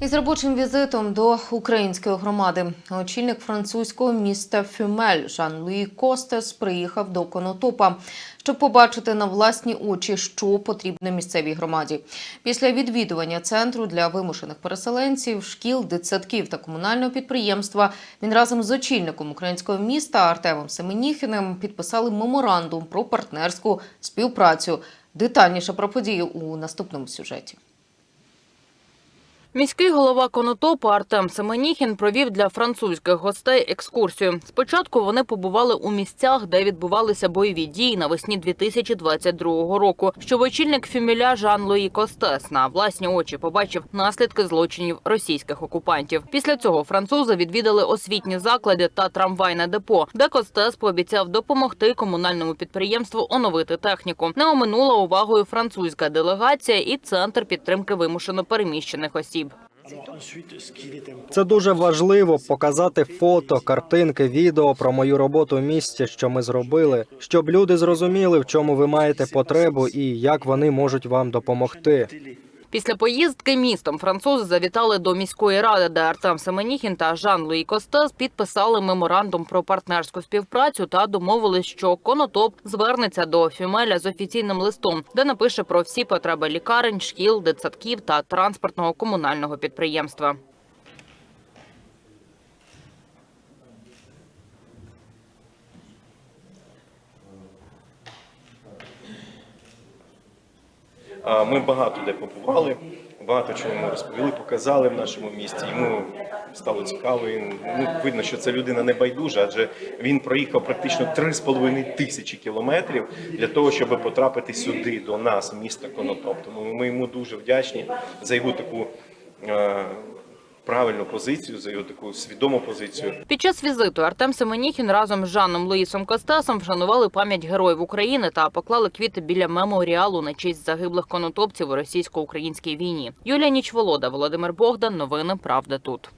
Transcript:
Із робочим візитом до української громади очільник французького міста Фюмель Жан-Луї Костес приїхав до Конотопа, щоб побачити на власні очі, що потрібно місцевій громаді. Після відвідування центру для вимушених переселенців, шкіл, дитсадків та комунального підприємства він разом з очільником українського міста Артемом Семеніхіним підписали меморандум про партнерську співпрацю. Детальніше про події у наступному сюжеті. Міський голова Конотопу Артем Семеніхін провів для французьких гостей екскурсію. Спочатку вони побували у місцях, де відбувалися бойові дії навесні 2022 року. Щоб очільник Фюміля Жан-Луї Костес на власні очі побачив наслідки злочинів російських окупантів. Після цього французи відвідали освітні заклади та трамвайне депо, де Костес пообіцяв допомогти комунальному підприємству оновити техніку. Не оминула увагою французька делегація і центр підтримки вимушено переміщених осіб. Це дуже важливо показати фото, картинки, відео про мою роботу в місті, що ми зробили, щоб люди зрозуміли, в чому ви маєте потребу і як вони можуть вам допомогти. Після поїздки містом французи завітали до міської ради, де Артем Семеніхін та Жан-Луї Костес підписали меморандум про партнерську співпрацю та домовились, що Конотоп звернеться до Фюмеля з офіційним листом, де напише про всі потреби лікарень, шкіл, дитсадків та транспортного комунального підприємства. Ми багато де побували, багато чого ми розповіли, показали в нашому місті. Йому стало цікаво. І, ну, видно, що це людина не байдужа, адже він проїхав практично 3,5 тисячі кілометрів для того, щоб потрапити сюди, до нас, міста Конотоп. Тому ми йому дуже вдячні за його таку. Правильну позицію за його таку свідому позицію. Під час візиту Артем Семеніхін разом з Жаном Луїсом Костасом вшанували пам'ять героїв України та поклали квіти біля меморіалу на честь загиблих конотопців у російсько-українській війні. Юлія Нічволода, Володимир Богдан. Новини Правда тут.